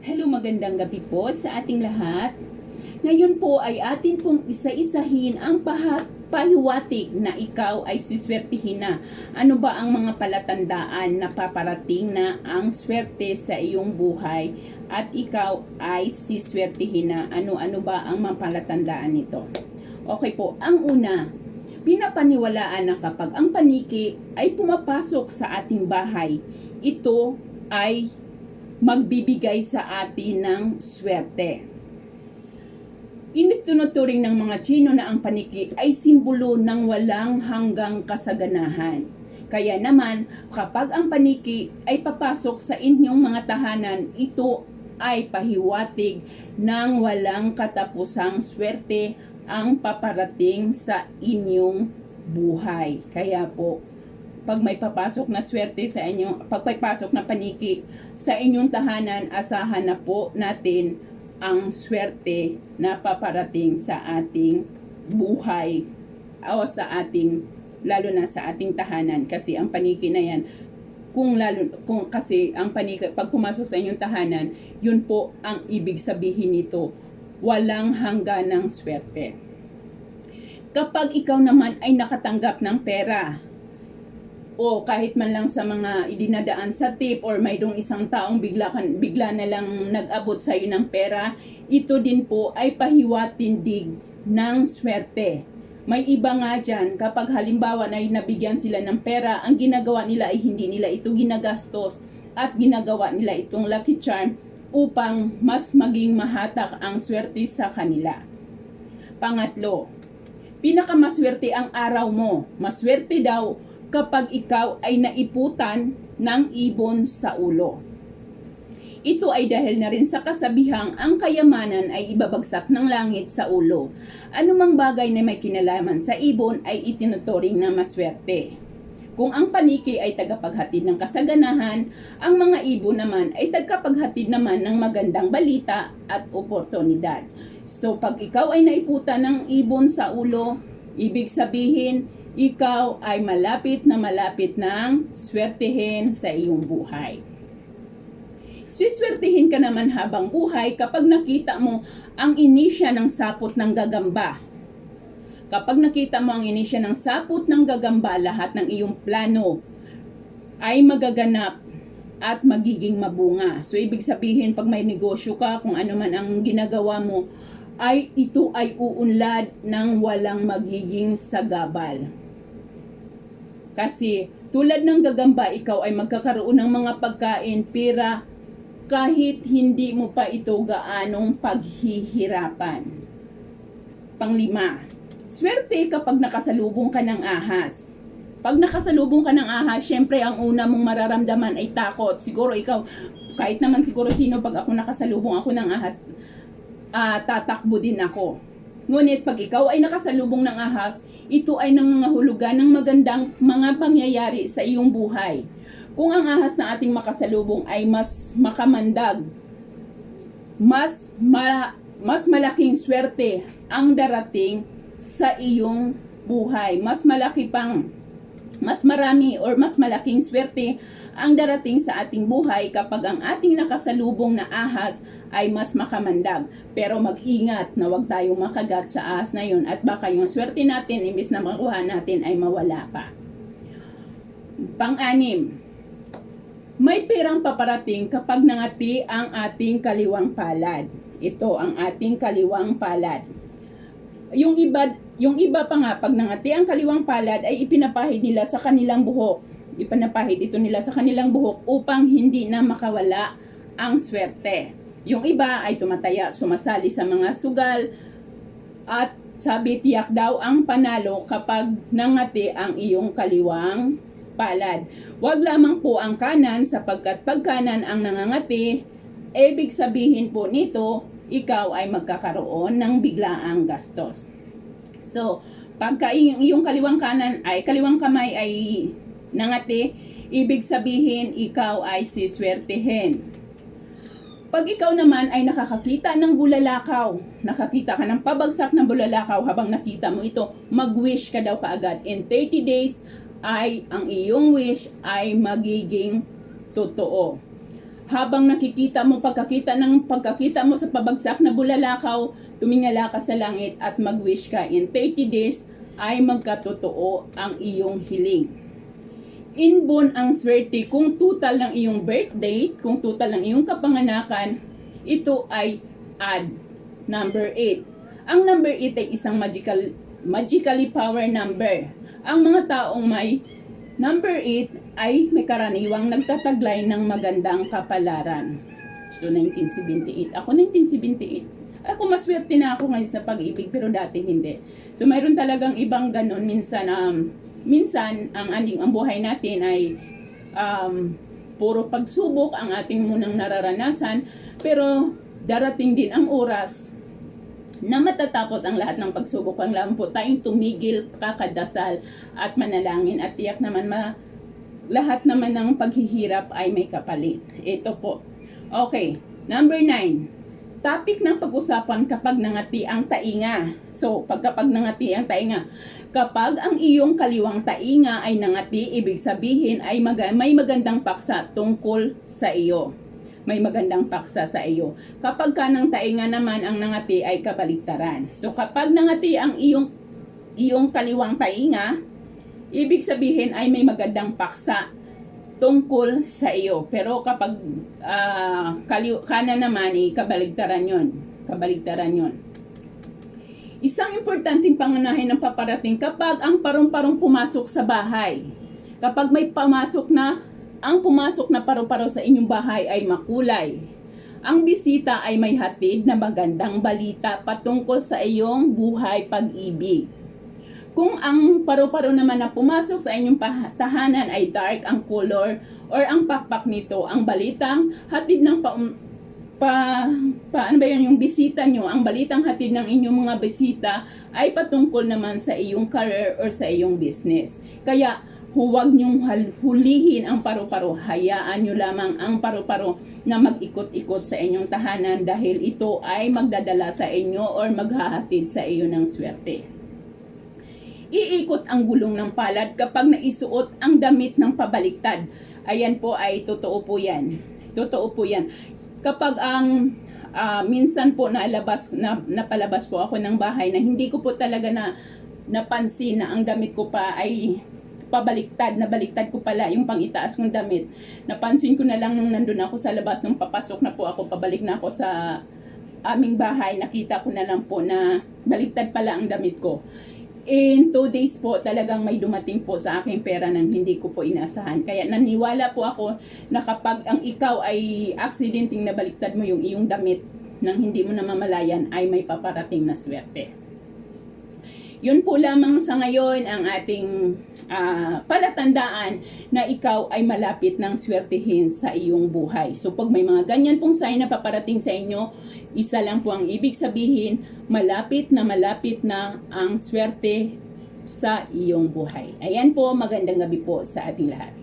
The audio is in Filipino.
Hello, magandang gabi po sa ating lahat. Ngayon po ay atin pong isa-isahin ang paha- pahiwatig na ikaw ay siswertihin na. Ano ba ang mga palatandaan na paparating na ang swerte sa iyong buhay at ikaw ay siswertihin na? Ano-ano ba ang mga palatandaan nito? Okay po, ang una, pinapaniwalaan na kapag ang paniki ay pumapasok sa ating bahay, ito ay magbibigay sa atin ng swerte. Ininuturing ng mga Chino na ang paniki ay simbolo ng walang hanggang kasaganahan. Kaya naman, kapag ang paniki ay papasok sa inyong mga tahanan, ito ay pahiwatig ng walang katapusang swerte ang paparating sa inyong buhay. Kaya po, pag may papasok na swerte sa inyo, pag may pasok na paniki sa inyong tahanan, asahan na po natin ang swerte na paparating sa ating buhay o sa ating lalo na sa ating tahanan. Kasi ang paniki na yan kung lalo kung kasi ang paniki pag pumasok sa inyong tahanan yun po ang ibig sabihin nito. Walang hangganang swerte. Kapag ikaw naman ay nakatanggap ng pera o kahit man lang sa mga idinadaan sa tip or mayroong isang taong bigla, kan, bigla na lang nag-abot sa iyo ng pera, ito din po ay pahiwatindig ng swerte. May iba nga dyan, kapag halimbawa na nabigyan sila ng pera, ang ginagawa nila ay hindi nila ito ginagastos at ginagawa nila itong lucky charm upang mas maging mahatak ang swerte sa kanila. Pangatlo, pinakamaswerte ang araw mo. Maswerte daw kapag ikaw ay naiputan ng ibon sa ulo. Ito ay dahil na rin sa kasabihang ang kayamanan ay ibabagsak ng langit sa ulo. Anumang bagay na may kinalaman sa ibon ay itinuturing na maswerte. Kung ang paniki ay tagapaghatid ng kasaganahan, ang mga ibon naman ay tagapaghatid naman ng magandang balita at oportunidad. So pag ikaw ay naiputan ng ibon sa ulo, ibig sabihin ikaw ay malapit na malapit ng swertehin sa iyong buhay. Swiswertihin ka naman habang buhay kapag nakita mo ang inisya ng sapot ng gagamba. Kapag nakita mo ang inisya ng sapot ng gagamba, lahat ng iyong plano ay magaganap at magiging mabunga. So, ibig sabihin, pag may negosyo ka, kung ano man ang ginagawa mo, ay ito ay uunlad ng walang magiging sagabal. Kasi tulad ng gagamba, ikaw ay magkakaroon ng mga pagkain, pera, kahit hindi mo pa ito gaanong paghihirapan. Panglima, swerte kapag nakasalubong ka ng ahas. Pag nakasalubong ka ng ahas, syempre ang una mong mararamdaman ay takot. Siguro ikaw, kahit naman siguro sino pag ako nakasalubong ako ng ahas, uh, tatakbo din ako. Ngunit pag ikaw ay nakasalubong ng ahas, ito ay nangangahulugan ng magandang mga pangyayari sa iyong buhay. Kung ang ahas na ating makasalubong ay mas makamandag, mas ma, mas malaking swerte ang darating sa iyong buhay. Mas malaki pang mas marami or mas malaking swerte ang darating sa ating buhay kapag ang ating nakasalubong na ahas ay mas makamandag. Pero mag-ingat na wag tayong makagat sa ahas na yun at baka yung swerte natin imbis na makuha natin ay mawala pa. Pang-anim, may perang paparating kapag nangati ang ating kaliwang palad. Ito ang ating kaliwang palad. Yung iba, yung iba pa nga, pag nangati ang kaliwang palad, ay ipinapahid nila sa kanilang buhok ipanapahid ito nila sa kanilang buhok upang hindi na makawala ang swerte. Yung iba ay tumataya, sumasali sa mga sugal at sabi tiyak daw ang panalo kapag nangati ang iyong kaliwang palad. Huwag lamang po ang kanan sapagkat pag kanan ang nangangati, ibig sabihin po nito, ikaw ay magkakaroon ng biglaang gastos. So, pagka iyong kaliwang kanan ay kaliwang kamay ay nangati, ibig sabihin ikaw ay siswertehin. Pag ikaw naman ay nakakakita ng bulalakaw, nakakita ka ng pabagsak ng bulalakaw habang nakita mo ito, mag-wish ka daw kaagad. In 30 days ay ang iyong wish ay magiging totoo. Habang nakikita mo pagkakita ng pagkakita mo sa pabagsak na bulalakaw, tumingala ka sa langit at mag-wish ka in 30 days ay magkatotoo ang iyong hiling. Inborn ang swerte kung total ng iyong birth date, kung total ng iyong kapanganakan, ito ay add number 8. Ang number 8 ay isang magical magically power number. Ang mga taong may number 8 ay may karaniwang nagtataglay ng magandang kapalaran. So 1978. Ako 1978. Ako maswerte na ako ngayon sa pag-ibig pero dati hindi. So mayroon talagang ibang ganon minsan um, minsan ang aning ang buhay natin ay um, puro pagsubok ang ating munang nararanasan pero darating din ang oras na matatapos ang lahat ng pagsubok ang lang po tayong tumigil, kakadasal at manalangin at tiyak naman ma, lahat naman ng paghihirap ay may kapalit. Ito po. Okay, number 9. Topic ng pag-usapan kapag nangati ang tainga. So, pag kapag nangati ang tainga, kapag ang iyong kaliwang tainga ay nangati, ibig sabihin ay mag- may magandang paksa tungkol sa iyo may magandang paksa sa iyo. Kapag ka ng tainga naman ang nangati ay kabaliktaran. So kapag nangati ang iyong iyong kaliwang tainga, ibig sabihin ay may magandang paksa tungkol sa iyo. Pero kapag uh, kaliw, kanan naman ay kabaligtaran yon. Kabaligtaran yon. Isang importanteng pangunahin ng paparating kapag ang parong-parong pumasok sa bahay. Kapag may pamasok na ang pumasok na paru-paro sa inyong bahay ay makulay. Ang bisita ay may hatid na magandang balita patungkol sa iyong buhay pag-ibig. Kung ang paru-paro naman na pumasok sa inyong tahanan ay dark ang color or ang pakpak nito, ang balitang hatid ng pa, pa, pa ano ba yun, yung bisita nyo, ang balitang hatid ng inyong mga bisita ay patungkol naman sa iyong career or sa iyong business. Kaya huwag niyong hulihin ang paru-paro. Hayaan niyo lamang ang paru-paro na mag-ikot-ikot sa inyong tahanan dahil ito ay magdadala sa inyo or maghahatid sa iyo ng swerte. Iikot ang gulong ng palad kapag naisuot ang damit ng pabaliktad. Ayan po ay totoo po yan. Totoo po yan. Kapag ang uh, minsan po nalabas, na, napalabas po ako ng bahay na hindi ko po talaga na napansin na ang damit ko pa ay pabaliktad, nabaliktad ko pala yung pangitaas kong damit. Napansin ko na lang nung nandun ako sa labas, nung papasok na po ako, pabalik na ako sa aming bahay, nakita ko na lang po na baliktad pala ang damit ko. In two days po, talagang may dumating po sa aking pera nang hindi ko po inasahan. Kaya naniwala po ako na kapag ang ikaw ay aksidenteng nabaliktad mo yung iyong damit nang hindi mo namamalayan, ay may paparating na swerte. Yun po lamang sa ngayon ang ating uh, palatandaan na ikaw ay malapit ng swertihin sa iyong buhay. So pag may mga ganyan pong sign na paparating sa inyo, isa lang po ang ibig sabihin, malapit na malapit na ang swerte sa iyong buhay. Ayan po, magandang gabi po sa ating lahat.